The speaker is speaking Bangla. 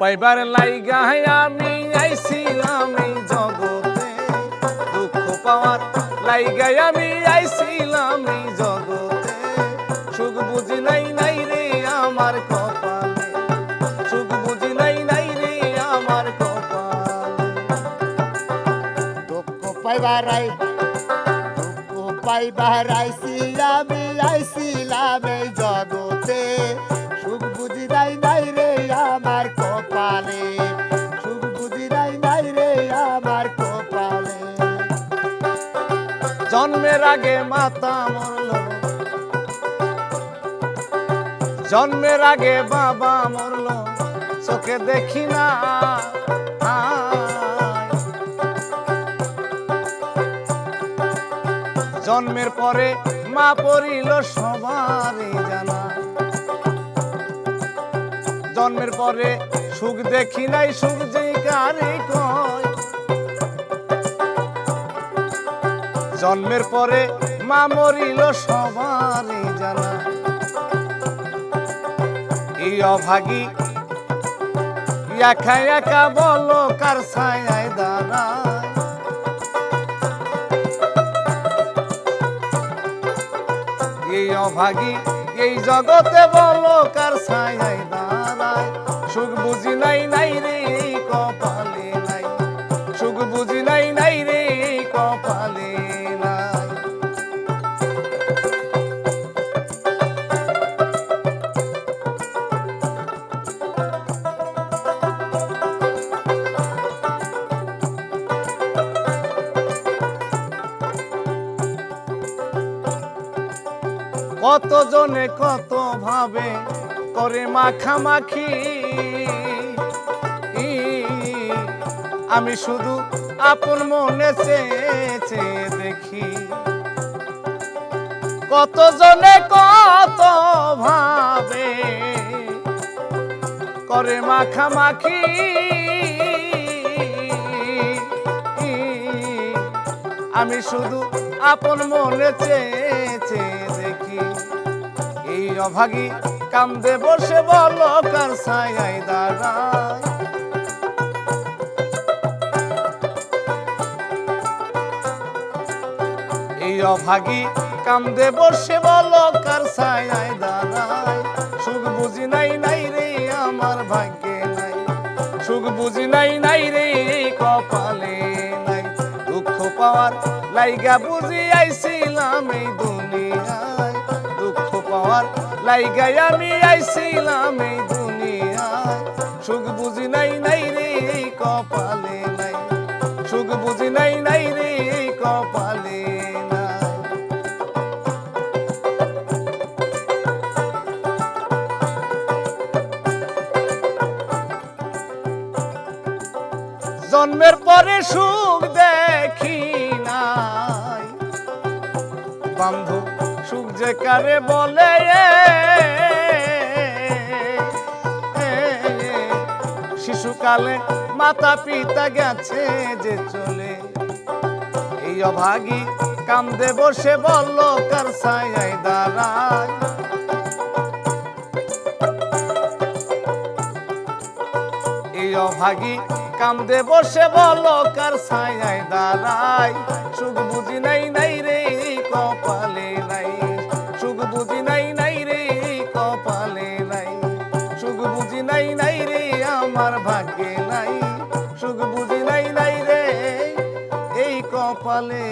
পাইবার লাইগা আমি আইছিলাম এই জগতে। দুঃখ পাওয়ার লাইগা আমি আইছিলাম এই জগতে। সুখ বুঝি নাই নাই রে আমার কপালে। সুখ বুঝি নাই নাই রে আমার কপালে। দুঃখ পাইবার আই দুঃখ পাইবার আইছি আমি আইছিলাম এই জগতে। জন্মের আগে মাতা মরল। জন্মের আগে বাবা মরল। চোখে দেখি না জন্মের পরে মা পড়িল সবারই জানা। জন্মের পরে সুখ দেখি নাই, সুখ যে কারে কয়। জন্মের পরে মা মরিল সবারই জানা। এই অভাগী একা একা বলো কার ছায় দাঁড়ায় এই অভাগী এই জগতে বলো কার ছায় দাঁড়ায়। সুখ বুঝি নাই নাই রে কত জনে কত ভাবে করে মাখামাখি? আমি শুধু আপন মনে চেয়ে দেখি। কত জনে কত ভাবে করে মাখামাখি? আমি শুধু আপন মনে চেয়ে চেয়ে দেখি, এই অভাগী কান্দে বসে বলো কার ছায় দাঁড়ায়। এই অভাগী কান্দে বসে বলো, কার ছায় দাঁড়ায়? সুখ বুঝি নাই নাই রে, আমার ভাগ্যে নাই। সুখ বুঝি নাই নাই রে, কপালে নাই। দুঃখ পাওয়ার লাইগা বুঝি আইছিলাম এই দুনিয়ায়। দুঃখ পাওয়ার লাইগা আমি আইছিলাম এই দুনিয়ায়। সুখ বুঝি নাই নাই রে, কপালে নাই। সুখ বুঝি নাই নাই রে, কপালে জন্মের পরে সুখ দেখি নাই। বন্ধু সুখ যে কারে বলে? শিশুকালে মাতা পিতা গেছে যে চলে। এই অভাগী কান্দে বসে বলল, কার ছায় দাঁড়ায়? এই অভাগী কান্দে বসে বলো কার ছায় দাঁড়াই। সুখ বুঝি নাই নাই রে, কপালে নাই। সুখ বুঝি নাই নাই রে, কপালে নাই। সুখ বুঝি নাই নাই রে, আমার ভাগ্যে নাই। সুখ বুঝি নাই নাই রে, এই কপালে